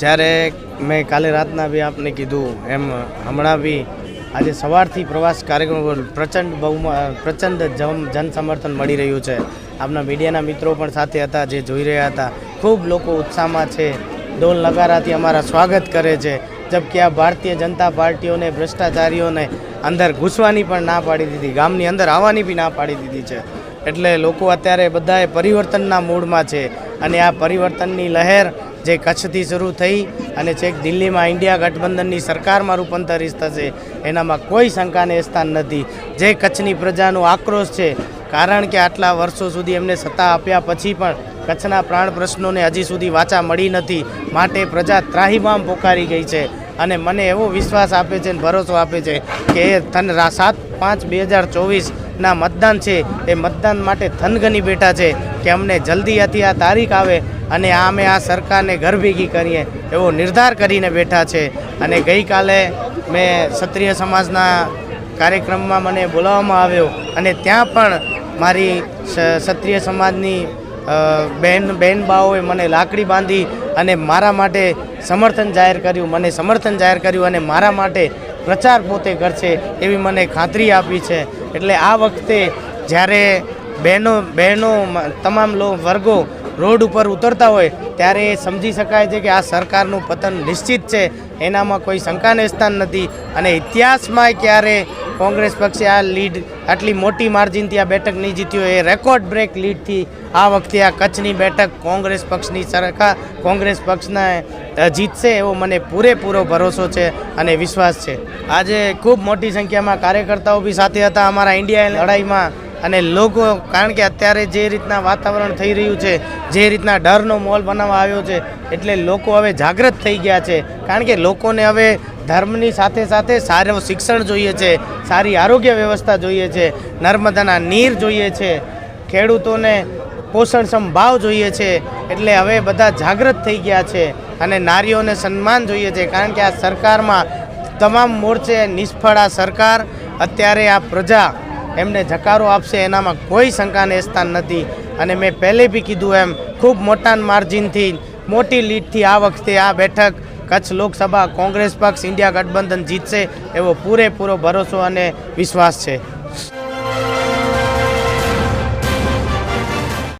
જ્યારે મેં કાલે રાતના બી આપને કીધું, એમ હમણાં બી આજે સવારથી પ્રવાસ કાર્યક્રમ પર પ્રચંડ બહુમાં, પ્રચંડ જન સમર્થન મળી રહ્યું છે. આપના મીડિયાના મિત્રો પણ સાથે હતા જે જોઈ રહ્યા હતા. ખૂબ લોકો ઉત્સાહમાં છે. ડોલ નગારાથી અમારા સ્વાગત કરે છે. જબકે આ ભારતીય જનતા પાર્ટીઓને, ભ્રષ્ટાચારીઓને અંદર ઘૂસવાની પણ ના પાડી દીધી, ગામની અંદર આવવાની બી ના પાડી દીધી છે. એટલે લોકો અત્યારે બધાએ પરિવર્તનના મૂડમાં છે. અને આ પરિવર્તનની લહેર જે કચ્છથી શરૂ થઈ અને છેક દિલ્હીમાં ઇન્ડિયા ગઠબંધનની સરકારમાં રૂપાંતરિત થશે, એનામાં કોઈ શંકાને સ્થાન નથી. જે કચ્છની પ્રજાનો આક્રોશ છે, કારણ કે આટલા વર્ષો સુધી એમને સત્તા આપ્યા પછી પણ કચ્છના પ્રાણ પ્રશ્નોને હજી સુધી વાચા મળી નથી. માટે પ્રજા ત્રાહીમામ પોકારી ગઈ છે અને મને એવો વિશ્વાસ આપે છે ભરોસો આપે છે કે એ સાત પાંચ બે હજાર ચોવીસના મતદાન છે. એ મતદાન માટે થનગની બેઠા છે કે અમને જલ્દીથી આ તારીખ આવે અને અમે આ સરકારને ઘર ભેગી કરીએ એવો નિર્ધાર કરીને બેઠા છે. અને ગઈકાલે મેં ક્ષત્રિય સમાજના કાર્યક્રમમાં મને બોલાવવામાં આવ્યો અને ત્યાં પણ મારી ક્ષત્રિય સમાજની બહેન બહેન બાઓએ મને લાકડી બાંધી અને મારા માટે સમર્થન જાહેર કર્યું, મને સમર્થન જાહેર કર્યું અને મારા માટે પ્રચાર પોતે કરશે એવી મને ખાતરી આપી છે. એટલે આ વખતે જ્યારે બહેનો બહેનો તમામ લો વર્ગો રોડ ઉપર ઉતરતા હોય ત્યારે એ સમજી શકાય છે કે આ સરકારનું પતન નિશ્ચિત છે. એનામાં કોઈ શંકાને સ્થાન નથી અને ઇતિહાસમાં ક્યારે કોંગ્રેસ પક્ષે આ લીડ આટલી મોટી માર્જિનથી આ બેઠક નહીં જીત્યો એ રેકોર્ડ બ્રેક લીડથી આ વખતે આ કચ્છની બેઠક કોંગ્રેસ પક્ષની સરકાર કોંગ્રેસ પક્ષના જીતશે એવો મને પૂરેપૂરો ભરોસો છે અને વિશ્વાસ છે. આજે ખૂબ મોટી સંખ્યામાં કાર્યકર્તાઓ બી સાથે હતા. અમારા ઇન્ડિયા લડાઈમાં અને લોકો, કારણ કે અત્યારે જે રીતના વાતાવરણ થઈ રહ્યું છે, જે રીતના ડરનો મોલ બનાવવા આવ્યો છે, એટલે લોકો હવે જાગૃત થઈ ગયા છે. કારણ કે લોકોને હવે ધર્મની સાથે સાથે સારું શિક્ષણ જોઈએ છે, સારી આરોગ્ય વ્યવસ્થા જોઈએ છે, નર્મદાના નીર જોઈએ છે, ખેડૂતોને પોષણક્ષમ ભાવ જોઈએ છે, એટલે હવે બધા જાગૃત થઈ ગયા છે અને નારીઓને સન્માન જોઈએ છે. કારણ કે આ સરકારમાં તમામ મોરચે નિષ્ફળ આ સરકાર. અત્યારે આ પ્રજા એમને જકારો આપશે, એનામાં કોઈ શંકાને સ્થાન નથી. અને મેં પહેલે બી કીધું એમ, ખૂબ મોટા માર્જિનથી, મોટી લીડથી આ વખતે આ બેઠક કચ્છ લોકસભા, કોંગ્રેસ પક્ષ, ઇન્ડિયા ગઠબંધન જીતશે એવો પૂરેપૂરો ભરોસો અને વિશ્વાસ છે.